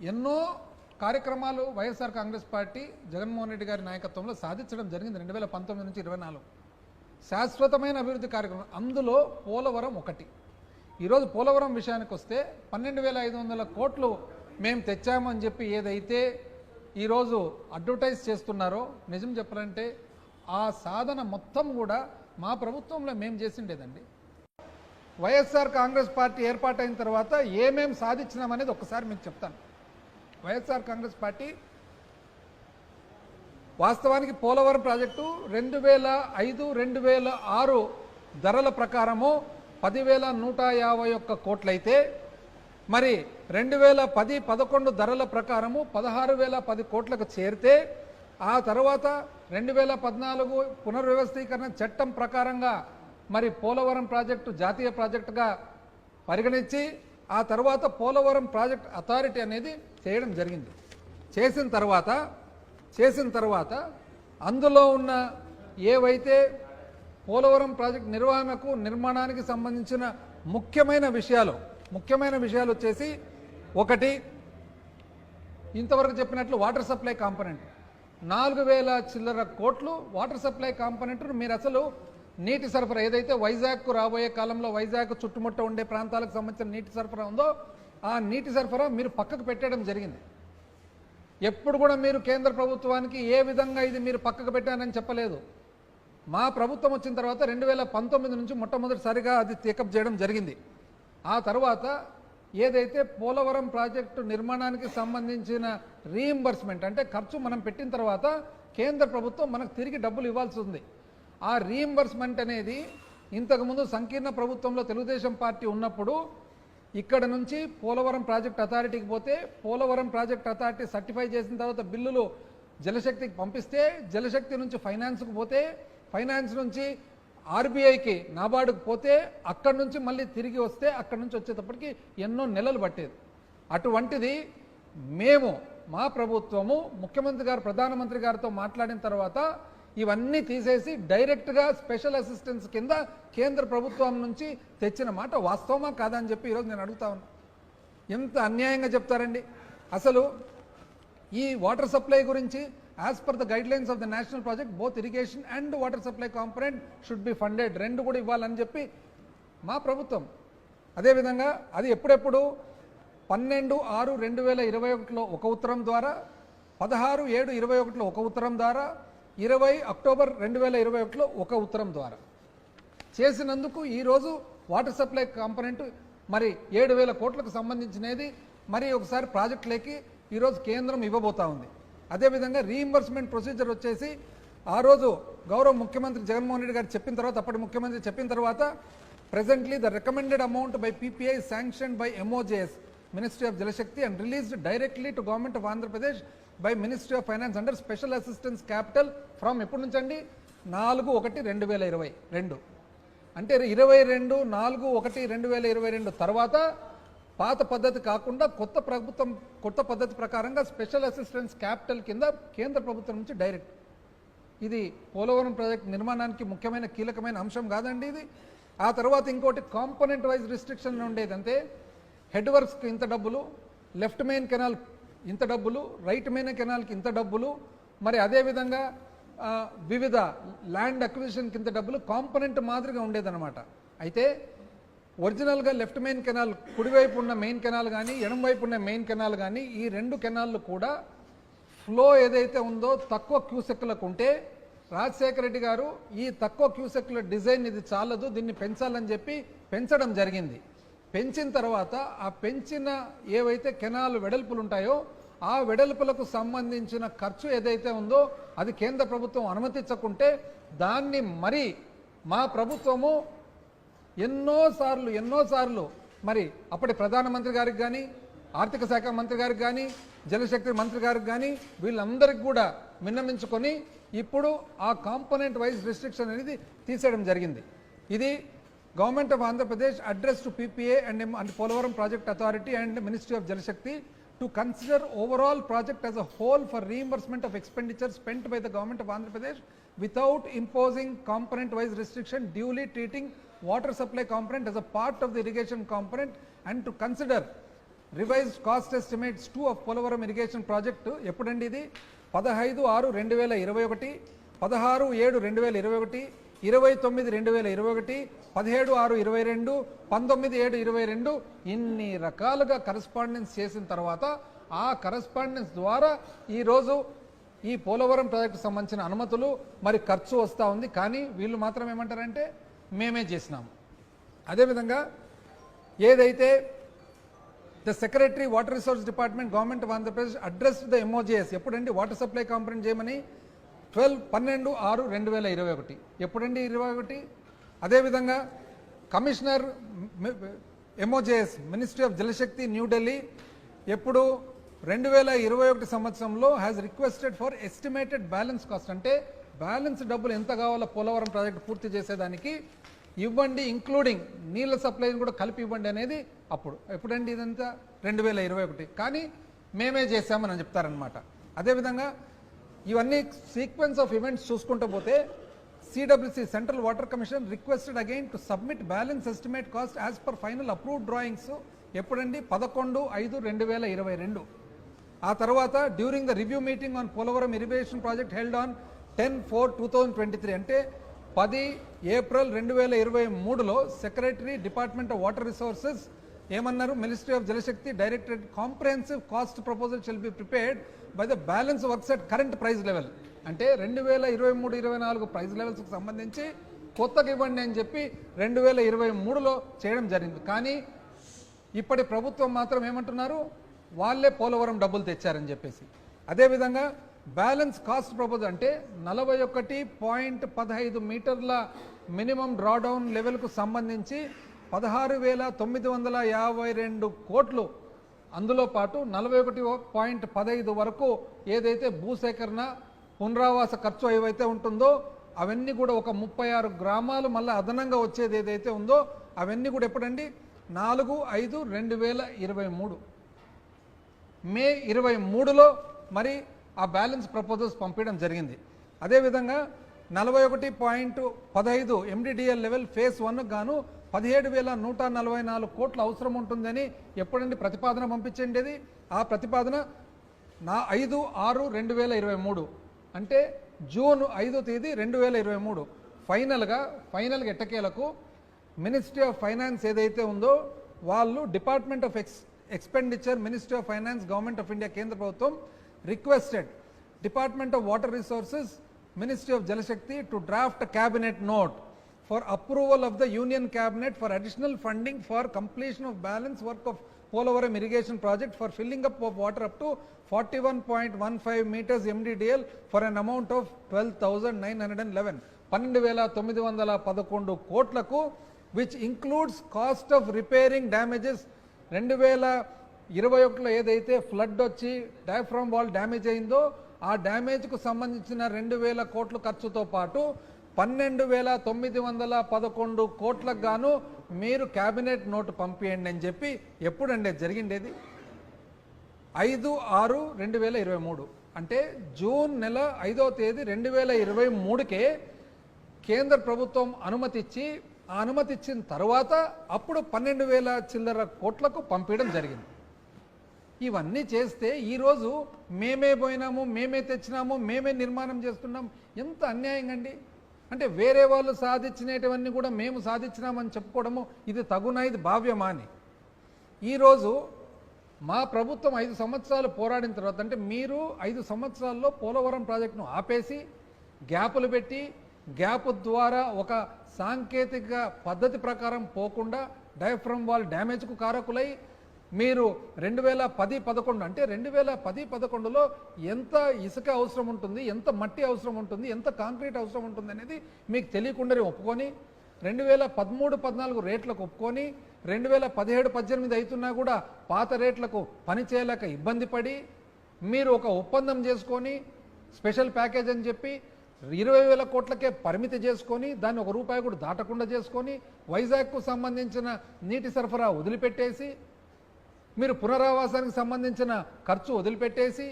ఎన్నో కార్యక్రమాలు YSR Congress party Jaganmohan Reddy గారి నాయకత్వంలో సాధించడం జరిగింది రెండు వేల పంతొమ్మిది నుంచి ఇరవై నాలుగు. శాశ్వతమైన అభివృద్ధి కార్యక్రమం. అందులో పోలవరం ఒకటి. ఈరోజు పోలవరం విషయానికి వస్తే పన్నెండు వేల ఐదు వందల కోట్లు మేము తెచ్చామని చెప్పి ఏదైతే ఈరోజు అడ్వర్టైజ్ చేస్తున్నారో నిజం చెప్పాలంటే ఆ సాధన మొత్తం కూడా మా ప్రభుత్వంలో మేము చేసిండేదండి. వైఎస్ఆర్ కాంగ్రెస్ పార్టీ ఏర్పాటైన తర్వాత ఏమేం సాధించినామనేది ఒకసారి మీకు చెప్తాను. వైఎస్ఆర్ కాంగ్రెస్ పార్టీ వాస్తవానికి పోలవరం ప్రాజెక్టు రెండు వేల ఐదు రెండు వేల ఆరు ధరల ప్రకారము పదివేల నూట యాభై ఒక్క కోట్లయితే మరి రెండు వేల పది పదకొండు ధరల ప్రకారము పదహారు వేల పది కోట్లకు చేరితే ఆ తర్వాత రెండు వేల పద్నాలుగు పునర్వ్యవస్థీకరణ చట్టం ప్రకారంగా మరి పోలవరం ప్రాజెక్టు జాతీయ ప్రాజెక్టుగా పరిగణించి ఆ తర్వాత పోలవరం ప్రాజెక్ట్ అథారిటీ అనేది చేయడం జరిగింది. చేసిన తర్వాత చేసిన తర్వాత అందులో ఉన్న ఏవైతే పోలవరం ప్రాజెక్ట్ నిర్వహణకు నిర్మాణానికి సంబంధించిన ముఖ్యమైన విషయాలు ముఖ్యమైన విషయాలు వచ్చేసి ఒకటి ఇంతవరకు చెప్పినట్లు వాటర్ సప్లై కాంపనెంట్. నాలుగు వేల చిల్లర కోట్లు వాటర్ సప్లై కాంపనెంట్ను మీరు అసలు నీటి సరఫరా ఏదైతే వైజాగ్కు రాబోయే కాలంలో వైజాగ్ చుట్టుముట్ట ఉండే ప్రాంతాలకు సంబంధించిన నీటి సరఫరా ఉందో ఆ నీటి సరఫరా మీరు పక్కకు పెట్టడం జరిగింది. ఎప్పుడు కూడా మీరు కేంద్ర ప్రభుత్వానికి ఏ విధంగా ఇది మీరు పక్కకు పెట్టానని చెప్పలేదు. మా ప్రభుత్వం వచ్చిన తర్వాత రెండు వేల పంతొమ్మిది నుంచి మొట్టమొదటిసారిగా అది టేకప్ చేయడం జరిగింది. ఆ తర్వాత ఏదైతే పోలవరం ప్రాజెక్టు నిర్మాణానికి సంబంధించిన రీఎంబర్స్మెంట్ అంటే ఖర్చు మనం పెట్టిన తర్వాత కేంద్ర ప్రభుత్వం మనకు తిరిగి డబ్బులు ఇవ్వాల్సి ఉంది. ఆ రీఎంబర్స్మెంట్ అనేది ఇంతకుముందు సంకీర్ణ ప్రభుత్వంలో తెలుగుదేశం పార్టీ ఉన్నప్పుడు ఇక్కడ నుంచి పోలవరం ప్రాజెక్ట్ అథారిటీకి పోతే పోలవరం ప్రాజెక్ట్ అథారిటీ సర్టిఫై చేసిన తర్వాత బిల్లులు జలశక్తికి పంపిస్తే జలశక్తి నుంచి ఫైనాన్స్కు పోతే ఫైనాన్స్ నుంచి ఆర్బీఐకి నాబార్డుకు పోతే అక్కడి నుంచి మళ్ళీ తిరిగి వస్తే అక్కడి నుంచి వచ్చేటప్పటికి ఎన్నో నెలలు పట్టేది. అటువంటిది మేము మా ప్రభుత్వము ముఖ్యమంత్రి గారు ప్రధానమంత్రి గారితో మాట్లాడిన తర్వాత ఇవన్నీ తీసేసి డైరెక్ట్గా స్పెషల్ అసిస్టెన్స్ కింద కేంద్ర ప్రభుత్వం నుంచి తెచ్చిన మాట వాస్తవమా కాదా అని చెప్పి ఈరోజు నేను అడుగుతా ఉన్నా. ఎంత అన్యాయంగా చెప్తారండి. అసలు ఈ వాటర్ సప్లై గురించి as per the guidelines of the national project both irrigation and water supply component should be funded రెండు కూడా ఇవ్వాలని చెప్పి మా ప్రభుత్వం. అదేవిధంగా అది ఎప్పుడెప్పుడు? పన్నెండు ఆరు రెండు వేల ఇరవై ఒకటిలో ఒక ఉత్తరం ద్వారా పదహారు ఏడు ఇరవై ఒకటిలో ఒక ఉత్తరం ద్వారా ఇరవై అక్టోబర్ రెండు వేల ఇరవై ఒకటిలో ఒక ఉత్తరం ద్వారా. చేసినందుకు ఈరోజు వాటర్ సప్లై కాంపనెంట్ మరి ఏడు వేల కోట్లకు సంబంధించినది. మరి ఒకసారి ప్రాజెక్టులకి ఈరోజు కేంద్రం ఇవ్వబోతా ఉంది. అదేవిధంగా రీఇంబర్స్మెంట్ ప్రొసీజర్ వచ్చేసి ఆ రోజు గౌరవ ముఖ్యమంత్రి జగన్మోహన్ రెడ్డి గారు చెప్పిన తర్వాత అప్పటి ముఖ్యమంత్రి చెప్పిన తర్వాత presently the recommended amount by PPI sanction by MOJS ministry of Jal Shakti and released directly to government of Andhra Pradesh by ministry of finance under special assistance capital from ఎప్పటి నుంచి అండి? నాలుగు ఒకటి రెండు వేల ఇరవై రెండు. అంటే ఇరవై రెండు నాలుగు ఒకటి రెండు వేల ఇరవై రెండు తర్వాత పాత పద్ధతి కాకుండా కొత్త ప్రభుత్వం కొత్త పద్ధతి ప్రకారంగా స్పెషల్ అసిస్టెన్స్ క్యాపిటల్ కింద కేంద్ర ప్రభుత్వం నుంచి డైరెక్ట్. ఇది పోలవరం ప్రాజెక్ట్ నిర్మాణానికి ముఖ్యమైన కీలకమైన అంశం కాదండి ఇది. ఆ తర్వాత ఇంకోటి కాంపోనెంట్ వైజ్ రిస్ట్రిక్షన్ ఉండేదంటే హెడ్ వర్క్స్కి ఇంత డబ్బులు లెఫ్ట్ మెయిన్ కెనాల్ ఇంత డబ్బులు రైట్ మెయిన్ కెనాల్కి ఇంత డబ్బులు మరి అదేవిధంగా వివిధ ల్యాండ్ అక్విజిషన్కి ఇంత డబ్బులు కాంపోనెంట్ మాదిరిగా ఉండేదన్నమాట. అయితే ఒరిజినల్గా లెఫ్ట్ మెయిన్ కెనాల్ కుడివైపు ఉన్న మెయిన్ కెనాల్ కానీ ఎడమవైపు ఉన్న మెయిన్ కెనాల్ కానీ ఈ రెండు కెనాల్లు కూడా ఫ్లో ఏదైతే ఉందో తక్కువ క్యూసెక్లకు ఉంటే రాజశేఖర రెడ్డి గారు ఈ తక్కువ క్యూసెక్ల డిజైన్ ఇది చాలదు దీన్ని పెంచాలని చెప్పి పెంచడం జరిగింది. పెంచిన తర్వాత ఆ పెంచిన ఏవైతే కెనాల్ వెడల్పులు ఉంటాయో ఆ వెడల్పులకు సంబంధించిన ఖర్చు ఏదైతే ఉందో అది కేంద్ర ప్రభుత్వం అనుమతించకుంటే దాన్ని మరి మా ప్రభుత్వము ఎన్నోసార్లు ఎన్నోసార్లు మరి అప్పటి ప్రధానమంత్రి గారికి కానీ ఆర్థిక శాఖ మంత్రి గారికి కానీ జలశక్తి మంత్రి గారికి కానీ వీళ్ళందరికీ కూడా విన్నమించుకొని ఇప్పుడు ఆ కాంపోనెంట్ వైజ్ రిస్ట్రిక్షన్ అనేది తీసేయడం జరిగింది. ఇది government of Andhra Pradesh address to PPA and and Polavaram project authority and ministry of Jal Shakti to consider overall project as a whole for reimbursement of expenditure spent by the government of Andhra Pradesh without imposing component wise restriction duly treating water supply component as a part of the irrigation component and to consider revised cost estimates to of Polavaram irrigation project ఎప్పుడండి ఇది పదహైదు ఆరు రెండు వేల ఇరవై ఒకటి పదహారు ఏడు రెండు వేల ఇరవై ఒకటి ఇరవై తొమ్మిది రెండు వేల ఇరవై ఒకటి పదిహేడు ఆరు ఇరవై రెండు పంతొమ్మిది ఏడు ఇరవై రెండు ఇన్ని రకాలుగా కరస్పాండెన్స్ చేసిన తర్వాత ఆ కరస్పాండెన్స్ ద్వారా ఈరోజు ఈ పోలవరం ప్రాజెక్టు సంబంధించిన అనుమతులు మరి ఖర్చు వస్తూ ఉంది. కానీ వీళ్ళు మాత్రం ఏమంటారంటే మేమే చేసినాము. అదేవిధంగా ఏదైతే the secretary water resource department government of Andhra Pradesh address the MOJS ఎప్పుడండి వాటర్ సప్లై కాంపనెంట్ చేయమని ట్వెల్వ్ పన్నెండు ఆరు రెండు వేల ఇరవై ఒకటి. ఎప్పుడండి ఇరవై ఒకటి? అదేవిధంగా commissioner MOJS ministry of Jal Shakti New Delhi ఎప్పుడు రెండు వేల ఇరవై ఒకటి సంవత్సరంలో has requested for estimated balance cost అంటే బ్యాలెన్స్ డబ్బులు ఎంత కావాలో పోలవరం ప్రాజెక్ట్ పూర్తి చేసేదానికి ఇవ్వండి ఇంక్లూడింగ్ నీళ్ళ సప్లైని కూడా కలిపి ఇవ్వండి అనేది అప్పుడు. ఎప్పుడండి ఇదంతా? రెండు వేల ఇరవై ఒకటి. కానీ మేమే చేశామని చెప్తారనమాట అదేవిధంగా ఇవన్నీ సీక్వెన్స్ ఆఫ్ ఈవెంట్స్ చూసుకుంటూ పోతే CWC central water commission requested again to submit balance estimate cost as per final approved drawings ఎప్పుడండి? పదకొండు ఐదు రెండు వేల ఇరవై రెండు. ఆ తర్వాత during the review meeting on Polavaram irrigation project held on ten four two thousand twenty three అంటే పది ఏప్రిల్ రెండు వేల ఇరవై మూడులో secretary department of water resources ఏమన్నారు? Ministry of Jal Shakti directorate comprehensive cost proposal shall be prepared by the balance works at current price level అంటే రెండు వేల ఇరవై మూడు ఇరవై నాలుగు ప్రైస్ లెవెల్స్కి సంబంధించి కొత్తగా ఇవ్వండి అని చెప్పి రెండు వేల ఇరవై మూడులో చేయడం జరిగింది. కానీ ఇప్పటి ప్రభుత్వం మాత్రం ఏమంటున్నారు? వాళ్ళే పోలవరం డబ్బులు తెచ్చారని చెప్పేసి. అదేవిధంగా బ్యాలెన్స్ కాస్ట్ ప్రపోజల్ అంటే నలభై ఒకటి పాయింట్ పదహైదు మీటర్ల మినిమం డ్రాడౌన్ లెవెల్కు సంబంధించి పదహారు వేల తొమ్మిది వందల యాభై రెండు కోట్లు. అందులో పాటు నలభై ఒకటి పాయింట్ పదహైదు వరకు ఏదైతే భూసేకరణ పునరావాస ఖర్చు ఏవైతే ఉంటుందో అవన్నీ కూడా ఒక ముప్పై ఆరు గ్రామాలు మళ్ళీ అదనంగా వచ్చేది ఏదైతే ఉందో అవన్నీ కూడా ఎప్పుడండి? నాలుగు ఐదు రెండు వేల ఇరవై మూడు. మే ఇరవై మూడులో మరి ఆ బ్యాలెన్స్ ప్రపోజల్స్ పంపించడం జరిగింది. అదేవిధంగా నలభై ఒకటి పాయింట్ పదహైదు ఎండిడిఎల్ లెవెల్ ఫేస్ వన్ గాను పదిహేడు వేల నూట నలభై నాలుగు కోట్ల అవసరం ఉంటుందని ఎప్పుడండి ప్రతిపాదన పంపించండేది ఆ ప్రతిపాదన నా ఐదు ఆరు రెండు వేల ఇరవై మూడు. అంటే జూన్ ఐదో తేదీ రెండు వేల ఇరవై మూడు. ఫైనల్గా ఫైనల్గా ఎట్టకేలకు మినిస్ట్రీ ఆఫ్ ఫైనాన్స్ ఏదైతే ఉందో వాళ్ళు department of ex expenditure ministry of finance government of India కేంద్ర ప్రభుత్వం requested department of water resources ministry of Jal Shakti to draft cabinet note. For approval of the union cabinet for additional funding for completion of balance work of Polavaram irrigation project for filling up of water up to forty one point one five metres MDDL for an amount of twelve thousand nine hundred and eleven పన్నెండు వేల తొమ్మిది వందల పదకొండు కోట్లకు which includes cost of repairing damages రెండు వేల ఇరవై ఒకటిలో ఏదైతే ఫ్లడ్ వచ్చి డయాఫ్రామ్ వాల్ డ్యామేజ్ అయిందో ఆ డ్యామేజ్కు సంబంధించిన రెండు వేల కోట్ల ఖర్చుతో పాటు పన్నెండు వేల తొమ్మిది వందల పదకొండు కోట్లకు గాను మీరు క్యాబినెట్ నోటు పంపియండి అని చెప్పి ఎప్పుడండి జరిగిండేది? ఐదు ఆరు రెండు వేల ఇరవై మూడు. అంటే జూన్ నెల ఐదో తేదీ రెండు వేల ఇరవై మూడుకే కేంద్ర ప్రభుత్వం అనుమతి ఇచ్చి ఆ అనుమతి ఇచ్చిన తర్వాత అప్పుడు పన్నెండు వేల చిల్లర కోట్లకు పంపించడం జరిగింది. ఇవన్నీ చేస్తే ఈరోజు మేమే పోయినాము మేమే తెచ్చినాము మేమే నిర్మాణం చేస్తున్నాం. ఎంత అన్యాయంగా అండి? అంటే వేరే వాళ్ళు సాధించినటువన్నీ కూడా మేము సాధించినామని చెప్పుకోవడము ఇది తగునా ఇది భావ్యమా అని. ఈరోజు మా ప్రభుత్వం ఐదు సంవత్సరాలు పోరాడిన తర్వాత అంటే మీరు ఐదు సంవత్సరాల్లో పోలవరం ప్రాజెక్టును ఆపేసి గ్యాపులు పెట్టి గ్యాప్ ద్వారా ఒక సాంకేతిక పద్ధతి ప్రకారం పోకుండా డయాఫ్రమ్ వాల్ డ్యామేజ్కు కారకులై మీరు రెండు వేల పది పదకొండు అంటే రెండు వేల పది పదకొండులో ఎంత ఇసుక అవసరం ఉంటుంది ఎంత మట్టి అవసరం ఉంటుంది ఎంత కాంక్రీట్ అవసరం ఉంటుంది అనేది మీకు తెలియకుండానే ఒప్పుకొని రెండు వేల పదమూడు పద్నాలుగు రేట్లకు ఒప్పుకొని రెండు వేల పదిహేడు పద్దెనిమిది అవుతున్నా కూడా పాత రేట్లకు పనిచేయలేక ఇబ్బంది పడి మీరు ఒక ఒప్పందం చేసుకొని స్పెషల్ ప్యాకేజ్ అని చెప్పి ఇరవై వేల కోట్లకే పరిమితి చేసుకొని దాన్ని ఒక రూపాయి కూడా దాటకుండా చేసుకొని వైజాగ్కు సంబంధించిన నీటి సరఫరా వదిలిపెట్టేసి మీరు పునరావాసానికి సంబంధించిన ఖర్చు వదిలిపెట్టేసి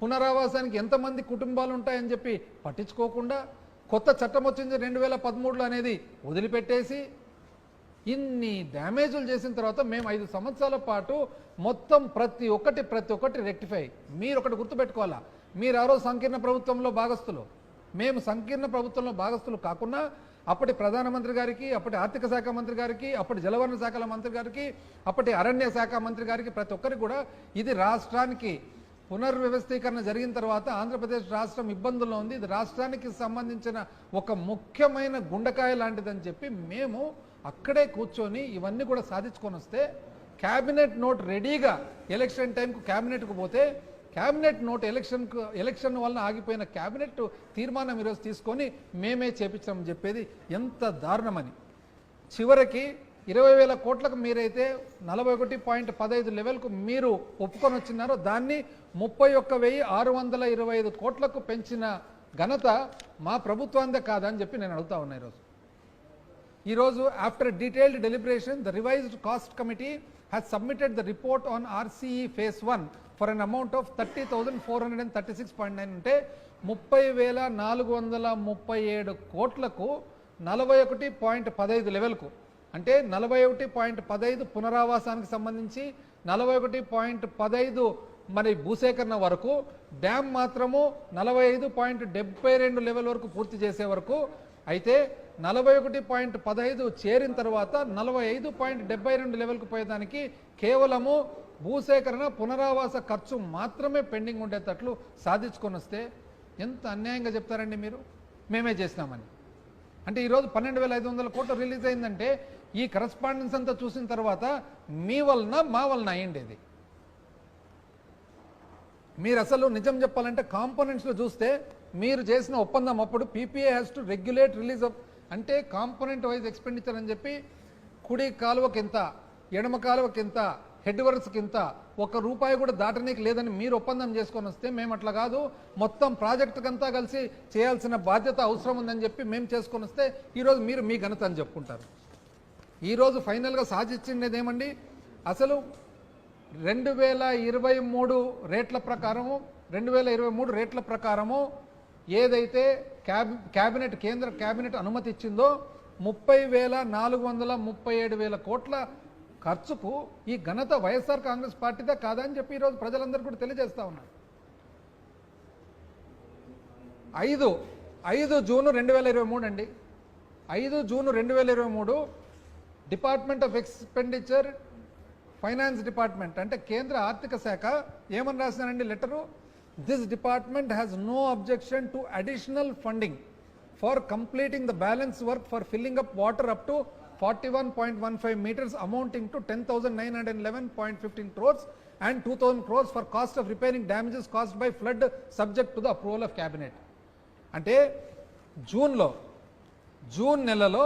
పునరావాసానికి ఎంతమంది కుటుంబాలు ఉంటాయని చెప్పి పట్టించుకోకుండా కొత్త చట్టం వచ్చింది రెండు వేల పదమూడులో అనేది వదిలిపెట్టేసి ఇన్ని డ్యామేజులు చేసిన తర్వాత మేము ఐదు సంవత్సరాల పాటు మొత్తం ప్రతి ఒక్కటి ప్రతి ఒక్కటి రెక్టిఫై. మీరు ఒకటి గుర్తుపెట్టుకోవాలా? మీరు ఆ రోజు సంకీర్ణ ప్రభుత్వంలో భాగస్తులు మేము సంకీర్ణ ప్రభుత్వంలో భాగస్తులు కాకుండా అప్పటి ప్రధానమంత్రి గారికి అప్పటి ఆర్థిక శాఖ మంత్రి గారికి అప్పటి జలవనరుల శాఖల మంత్రి గారికి అప్పటి అరణ్య శాఖ మంత్రి గారికి ప్రతి ఒక్కరికి కూడా ఇది రాష్ట్రానికి పునర్వ్యవస్థీకరణ జరిగిన తర్వాత ఆంధ్రప్రదేశ్ రాష్ట్రం ఇబ్బందుల్లో ఉంది. ఇది రాష్ట్రానికి సంబంధించిన ఒక ముఖ్యమైన గుండకాయ లాంటిదని చెప్పి మేము అక్కడే కూర్చొని ఇవన్నీ కూడా సాధించుకొని వస్తే క్యాబినెట్ నోట్ రెడీగా ఎలక్షన్ టైంకు క్యాబినెట్కు పోతే క్యాబినెట్ నోట్ ఎలక్షన్కు ఎలక్షన్ వలన ఆగిపోయిన క్యాబినెట్ తీర్మానం ఈరోజు తీసుకొని మేమే చేపించామని చెప్పేది ఎంత దారుణమని చివరికి ఇరవై వేల కోట్లకు మీరైతే నలభై ఒకటి పాయింట్ పదహైదు లెవెల్కు మీరు ఒప్పుకొని వచ్చినారో దాన్ని ముప్పై ఒక్క వెయ్యి ఆరు వందల ఇరవై ఐదు కోట్లకు పెంచిన ఘనత మా ప్రభుత్వాందే కాదని చెప్పి నేను అడుగుతా ఉన్నా ఈరోజు. ఈరోజు after detailed deliberation the revised cost committee has submitted the report on RCE phase one for an amount of thirty thousand four hundred and thirty six point nine అంటే ముప్పై వేల నాలుగు వందల ముప్పై ఏడు కోట్లకు నలభై ఒకటి పాయింట్ పదహైదు లెవెల్కు. అంటే నలభై ఒకటి పాయింట్ పదహైదు పునరావాసానికి సంబంధించి నలభై ఒకటి పాయింట్ పదహైదు మరి భూసేకరణ వరకు డ్యామ్ మాత్రము నలభై ఐదు పాయింట్ డెబ్బై రెండు లెవెల్ వరకు పూర్తి చేసే వరకు అయితే నలభై ఒకటి పాయింట్ పదహైదు చేరిన తర్వాత నలభై ఐదు పాయింట్ డెబ్బై రెండు లెవెల్కు పోయేదానికి కేవలము భూసేకరణ పునరావాస ఖర్చు మాత్రమే పెండింగ్ ఉండేటట్లు సాధించుకొని వస్తే ఎంత అన్యాయంగా చెప్తారండి మీరు? మేమే చేసినామని. అంటే ఈరోజు పన్నెండు వేల ఐదు వందల కోట్లు రిలీజ్ అయిందంటే ఈ కరస్పాండెన్స్ అంతా చూసిన తర్వాత మీ వలన మా వలన అయ్యిండేది. మీరు అసలు నిజం చెప్పాలంటే కాంపోనెంట్స్లో చూస్తే మీరు చేసిన ఒప్పందం అప్పుడు PPA has to regulate release of అంటే కాంపోనెంట్ వైజ్ ఎక్స్పెండిచర్ అని చెప్పి కుడి కాలువకి ఎంత ఎడమ కాలువకి ఎంత హెడ్ వర్క్స్కి ఇంత ఒక్క రూపాయి కూడా దాటనీకి లేదని మీరు ఒప్పందం చేసుకొని వస్తే మేము అట్లా కాదు. మొత్తం ప్రాజెక్టుకంతా కలిసి చేయాల్సిన బాధ్యత అవసరం ఉందని చెప్పి మేము చేసుకొని వస్తే ఈరోజు మీరు మీ ఘనత అని చెప్పుకుంటారు. ఈరోజు ఫైనల్గా సాధించిండేది ఏమండి? అసలు రెండు వేల ఇరవై మూడు రేట్ల ప్రకారము రెండు వేల ఇరవై మూడు రేట్ల ప్రకారము ఏదైతే క్యాబ్ క్యాబినెట్ కేంద్ర క్యాబినెట్ అనుమతి ఇచ్చిందో ముప్పై వేల నాలుగు వందల ముప్పై ఏడు వేల కోట్ల ఖర్చుకు ఈ ఘనత వైఎస్ఆర్ కాంగ్రెస్ పార్టీదే కాదా అని చెప్పి ఈరోజు ప్రజలందరూ కూడా తెలియజేస్తా ఉన్నారు. ఐదు ఐదు జూను రెండు వేల ఇరవై మూడు అండి. ఐదు జూను రెండు వేల ఇరవై మూడు department of expenditure finance department అంటే కేంద్ర ఆర్థిక శాఖ ఏమని రాసినారండి letter? This department has no objection to additional funding for completing the balance work for filling up water up to forty one point one five metres amounting to ten thousand nine hundred eleven point fifteen crores and two thousand crores for cost of repairing damages cost by flood subject to the approval of cabinet అంటే జూన్లో June నెలలో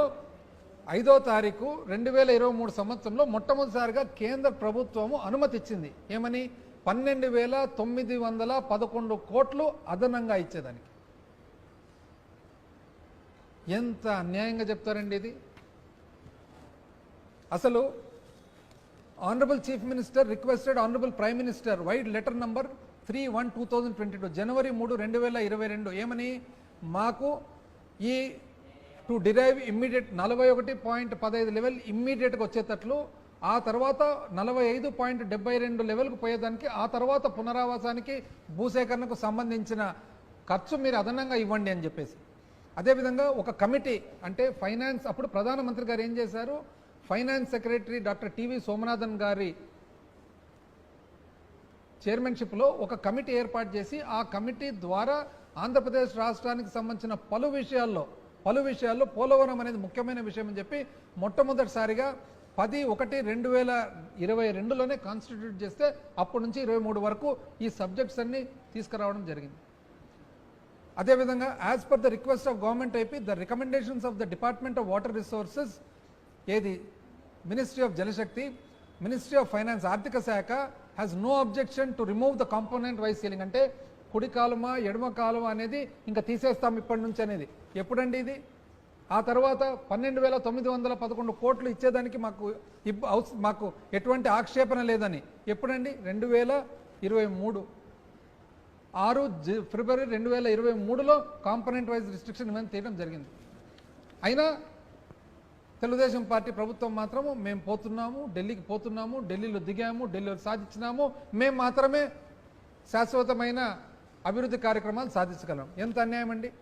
ఐదో తారీఖు రెండు వేల ఇరవై మూడు సంవత్సరంలో మొట్టమొదటిసారిగా కేంద్ర ప్రభుత్వము అనుమతి ఇచ్చింది ఏమని? పన్నెండు వేల తొమ్మిది వందల పదకొండు కోట్లు అదనంగా ఇచ్చేదానికి. ఎంత అన్యాయంగా చెప్తారండి ఇది? అసలు honourable chief minister requested honourable prime minister vide letter number three one two thousand twenty two జనవరి మూడు రెండు వేల ఇరవై రెండు. ఏమని? మాకు ఈ టు డిరైవ్ ఇమ్మీడియట్ నలభై ఒకటి పాయింట్ పదహైదు లెవెల్ ఇమ్మీడియట్గా వచ్చేటట్లు ఆ తర్వాత నలభై ఐదు పాయింట్ డెబ్బై రెండు లెవెల్కు పోయేదానికి ఆ తర్వాత పునరావాసానికి భూసేకరణకు సంబంధించిన ఖర్చు మీరు అదనంగా ఇవ్వండి అని చెప్పేసి. అదేవిధంగా ఒక కమిటీ అంటే ఫైనాన్స్ అప్పుడు ప్రధానమంత్రి గారు ఏం చేశారు? Finance secretary doctor TV Somanathan గారి చైర్మన్షిప్లో ఒక కమిటీ ఏర్పాటు చేసి ఆ కమిటీ ద్వారా ఆంధ్రప్రదేశ్ రాష్ట్రానికి సంబంధించిన పలు విషయాల్లో పలు విషయాల్లో పోలవరం అనేది ముఖ్యమైన విషయం అని చెప్పి మొట్టమొదటిసారిగా పది ఒకటి రెండు వేల ఇరవై రెండులోనే కాన్స్టిట్యూట్ చేస్తే అప్పటి నుంచి ఇరవై మూడు వరకు ఈ సబ్జెక్ట్స్ అన్ని తీసుకురావడం జరిగింది. అదేవిధంగా as per the request of government IP the recommendations of the department of water resources ఏది? Ministry of Jal Shakti ministry of finance ఆర్థిక శాఖ has no objection to remove the component wise ceiling అంటే కుడి కాలుమా ఎడమ కాలుమ అనేది ఇంకా తీసేస్తాం ఇప్పటి నుంచి అనేది. ఎప్పుడండి ఇది? ఆ తర్వాత పన్నెండు వేల తొమ్మిది వందల పదకొండు కోట్లు ఇచ్చేదానికి మాకు మాకు ఎటువంటి ఆక్షేపణ లేదని. ఎప్పుడండి? రెండు వేల ఇరవై మూడు. ఆరు ఫిబ్రవరి రెండు వేల ఇరవై మూడులో కాంపనెంట్ వైజ్ రిస్ట్రిక్షన్ ఇవన్నీ తీయడం జరిగింది. అయినా తెలుగుదేశం పార్టీ ప్రభుత్వం మాత్రము మేము పోతున్నాము ఢిల్లీకి పోతున్నాము ఢిల్లీలో దిగాము ఢిల్లీలో సాధించినాము. మేము మాత్రమే శాశ్వతమైన అభివృద్ధి కార్యక్రమాలు సాధించగలం. ఎంత అన్యాయం అండి?